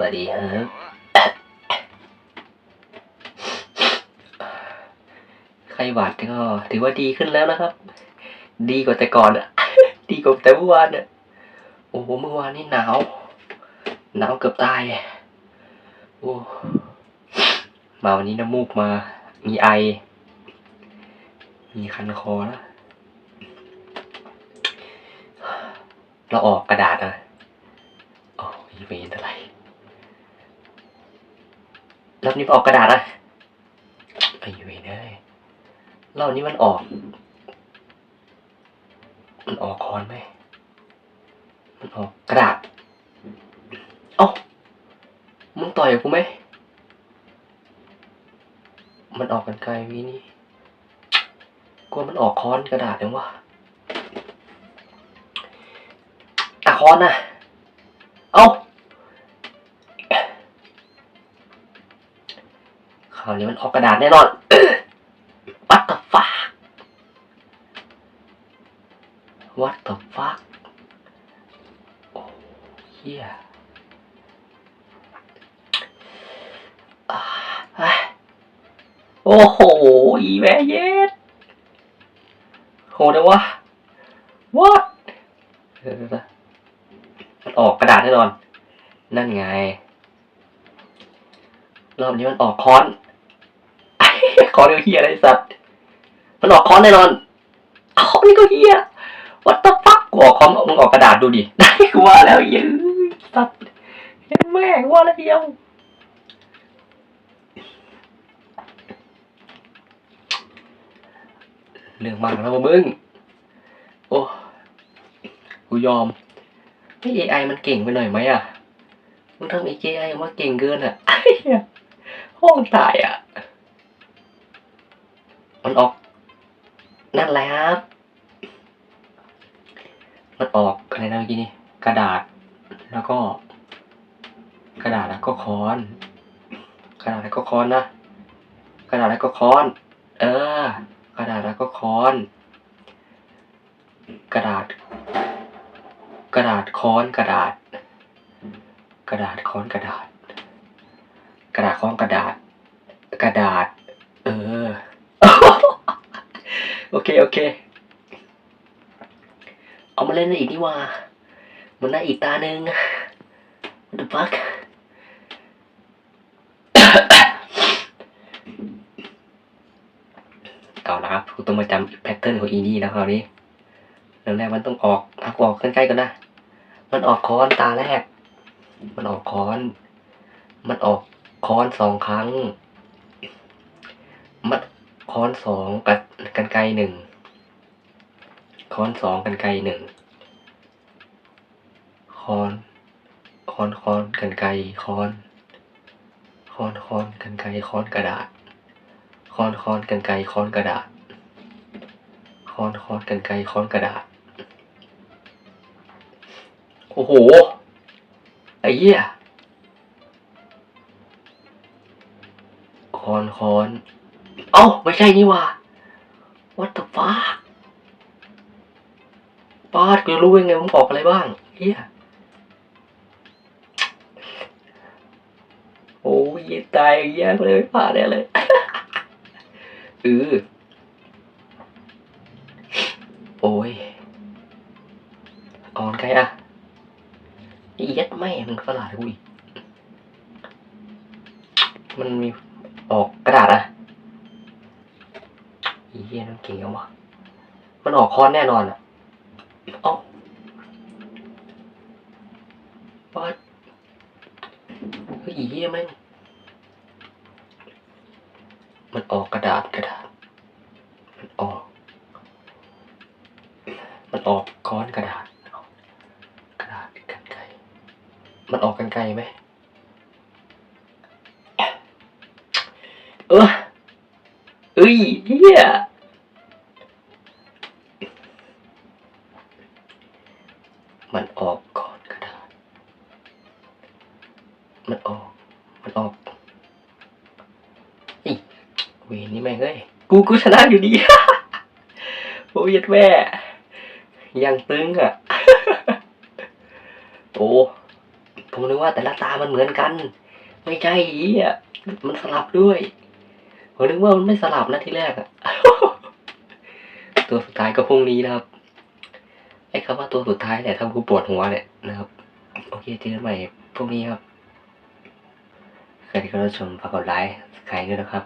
วัสดีครับไข้หวัดก็ถือว่าดีขึ้นแล้วนะครับ ดีกว่าแต่ก่อนอะดีกว่าแต่เมื่อวานอะโอ้โหเมื่อวานนี่หนาว หนาวเกือบตายโอ้มาวันนี้น้ำมูกมา มีไอ มีคันคอแล้วเราออกกระดาษนะโอ้ยเวนอะไร รอบนี้ออกกระดาษนะไอ้เวนเอ้ยรอบนี้มันออก มันออกคอนไหมมันออกกระดาษ เอ้า มึงต่อยกูไหม มันออกกันไกลวีนี่กลัวมันออกคอนกระดาษยังวะอะคอนน่ะ คราวนี้มันออกกระดาษแน่นอน What the fuck What the fuck โอ้เฮียอ่าเฮ้ยโอ้โห อีแม่เย็ดโหดนะวะ What เดียวๆๆมันออกกระดาษแน่นอน นั่นไง รอบนี้มันออกค้อน ค้อนเดียวเฮียอะไรสัตว์มันออกคอนแน่นอนคอนนี่ก็เฮีย What the fuck กูออกคอนมึงออกกระดาษดูดิได้กูว่าแล้วเหี้ยสัตว์แม่งว่าแล้วเดียวเรื่องมากแล้วว่ะมึง โอ้กูยอมไอ้ AI มันเก่งไปหน่อยไหมอะ มึงทำ AI ออกมาเก่งเกินอะไอ้เฮียห้องตายอะ มันออก นั่นแหละครับมันออกอะไรนะเมื่อกี้นี่กระดาษ แล้วก็ กระดาษแล้วก็ค้อน กระดาษแล้วก็ค้อนนะกระดาษแล้วก็ค้อน เออ กระดาษแล้วก็ค้อน กระดาษ กระดาษค้อนกระดาษ กระดาษค้อนกระดาษ กระดาษค้อนกระดาษ กระดาษ เออ โอเค โอเค เอามาเล่นอีกนี่ว่า มันได้อีกตาหนึ่ง What the fuck เอาละครับกูต้องมาจำแพทเทิร์นของอีนี่แล้วคราวนี้เริ่มแรกมันต้องออกอะกูออกใกล้ๆกันนะ มันออกค้อนตาแรก มันออกค้อน มันออกค้อนสองครั้ง ค้อนสองกักันไกลหนึ่งค้อนสองกันไกลหนึ่งค้อนค้อนค้อนกันไกลค้อนค้อนค้อนกันไกลค้อนกระดาษค้อนค้อนกันไกลค้อนกระดาษค้อนค้อนกันไกลค้อนกระดาษโอ้โหไอ้เหี้ยค้อนค้อน เอ้าไม่ใช่นี่ว่า what the fuck ปาดกูจะรู้ยังไงมึงบอกอะไรบ้างเฮียโอ้ยตายย่เงี้ยกูเลยไม่ผ่านแน่เลยเออโอ้ยอ่อนไกลอะนี่ยัดแม่มึงฝรั่งกูอีกมันมีออกกระดาษอะ อีเหี้ยนั่นเก่งจังวะมันออกคอนแน่นอนอะเอ้าวัดเฮ้ยอีเหี้ยแม่งมันออกกระดาษกระดาษ มันออก มันออกค้อนกระดาษ กระดาษกันไกรมันออกกันไกลไหมเออ อ้ยเฮียมันออกก่อนกระดาษมันออก มันออกอีเวรนี่แม่งเอ้ย กูกูชนะอยู่ดี โอ้ยแม่ยังตึงอะ โอ้ผมนึกว่าแต่ละตามันเหมือนกัน ไม่ใช่เหี้ยมันสลับด้วย ผมนึกว่ามันไม่สลับนะที่แรกอะตัวสุดท้ายก็พรุ่งนี้นะครับ ไอ้คำว่าตัวสุดท้ายแหละทำกูปวดหัวเนี่ยนะครับ โอเคเจอกันใหม่พรุ่งนี้ครับใครที่เข้ารับชมฝากกดไลค์ใครด้วยนะครับ